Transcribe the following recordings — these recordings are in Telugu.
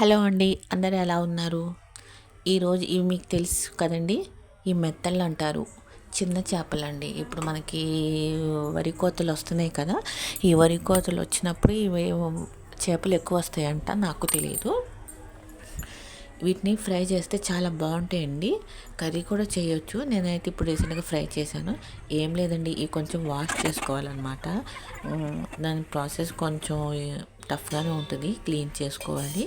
హలో అండి అందరు ఎలా ఉన్నారు? ఈరోజు ఇవి మీకు తెలుసు కదండి ఈ మెత్తళ్ళు అంటారు. చిన్న చేపలండి. ఇప్పుడు మనకి వరి కోతలు వస్తున్నాయి కదా ఈ వరి కోతలు వచ్చినప్పుడు ఇవి చేపలు ఎక్కువ వస్తాయంట నాకు తెలియదు వీటిని ఫ్రై చేస్తే చాలా బాగుంటాయండి. కర్రీ కూడా చేయొచ్చు. నేనైతే ఇప్పుడు రీసెంట్గా ఫ్రై చేశాను. ఏం లేదండి ఇవి కొంచెం వాష్ చేసుకోవాలన్నమాట. దాని ప్రాసెస్ కొంచెం టఫ్గానే ఉంటుంది. క్లీన్ చేసుకోవాలి.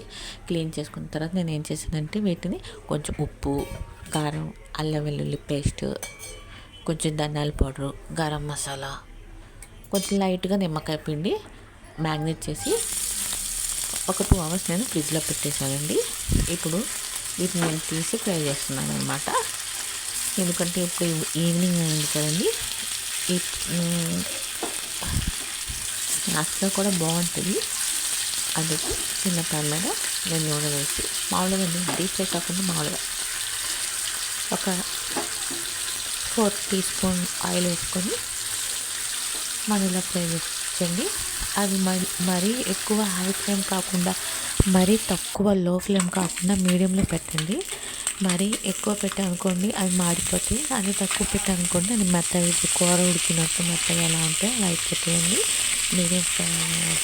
క్లీన్ చేసుకున్న తర్వాత నేను ఏం చేశానంటే వీటిని కొంచెం ఉప్పు కారం అల్లం వెల్లుల్లి పేస్ట్ కొంచెం ధనియాల పౌడరు గరం మసాలా కొంచెం లైట్గా నిమ్మకాయ పిండి మ్యాగ్నేట్ చేసి ఒక టూ అవర్స్ నేను ఫ్రిడ్జ్లో పెట్టేశానండి. ఇప్పుడు వీటిని నేను తీసి ఫ్రై చేస్తున్నాను అనమాట ఎందుకంటే ఇప్పుడు ఈవినింగ్ అయింది కదండి. అసలు కూడా బాగుంటుంది. అందుకు చిన్న ప్యాన్ మీద నేను నూనె వేసి మామూలుగా డీప్ ఫ్రై కాకుండా మామూలుగా ఒక ఫోర్ టీ స్పూన్ ఆయిల్ వేసుకొని మనం ఇలా ఫ్రై చేయించండి అది మరి మరీ ఎక్కువ హై ఫ్లేమ్ కాకుండా మరీ తక్కువ లో ఫ్లేమ్ కాకుండా మీడియంలో పెట్టండి. మరీ ఎక్కువ పెట్టనుకోండి అది మాడిపోతాయి అది తక్కువ పెట్టనుకోండి అది మెత్తగా కూర ఉడికినట్టు మెత్తగా ఎలా ఉంటే అలా పెట్టేయండి మీడియం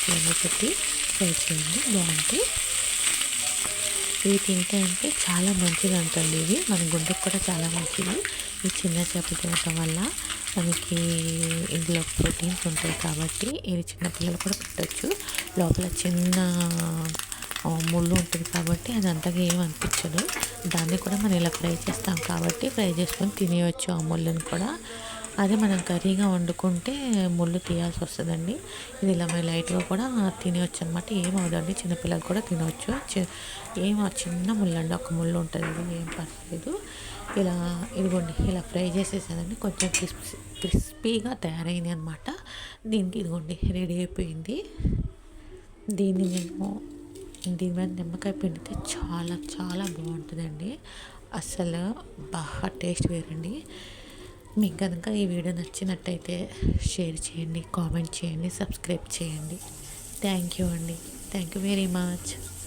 ఫ్లేమ్ పెట్టి ట్రై చేయండి బాగుంటాయి ఇవి తింటే అంటే చాలా మంచిది అంటండి ఇవి. మన గుండెకు కూడా చాలా మంచిది. ఈ చిన్న చేపలు తినటం వల్ల మనకి ఇందులో ప్రోటీన్స్ ఉంటాయి కాబట్టి ఇవి చిన్నపిల్లలు కూడా పెట్టచ్చు. లోపల చిన్న ముళ్ళు ఉంటుంది కాబట్టి అది అంతగా ఏం అనిపించదు. దాన్ని కూడా మనం ఇలా ఫ్రై చేస్తాం కాబట్టి ఫ్రై చేసుకొని తినేయచ్చు ఆ ముళ్ళని కూడా. అదే మనం కర్రీగా వండుకుంటే ముళ్ళు తీయాల్సి వస్తుందండి. ఇది ఇలా లైట్గా కూడా తినవచ్చు అనమాట ఏమవుదండి చిన్నపిల్లలు కూడా తినవచ్చు ఏమో చిన్న ముళ్ళు అండి ఒక ముళ్ళు ఉంటుంది ఏం పర్లేదు ఇలా ఇదిగోండి ఇలా ఫ్రై చేసేసానండి. కొంచెం క్రిస్పీ క్రిస్పీగా తయారైంది అనమాట. దీనికి ఇదిగోండి రెడీ అయిపోయింది. దీన్ని మేము దీని మీద నిమ్మకాయ పిండితే చాలా చాలా బాగుంటుందండి. అసలు బాగా టేస్ట్ వేరండి. మీకు కనుక ఈ వీడియో నచ్చినట్టయితే షేర్ చేయండి కామెంట్ చేయండి సబ్స్క్రైబ్ చేయండి. థ్యాంక్ యూ అండి. Thank you very much.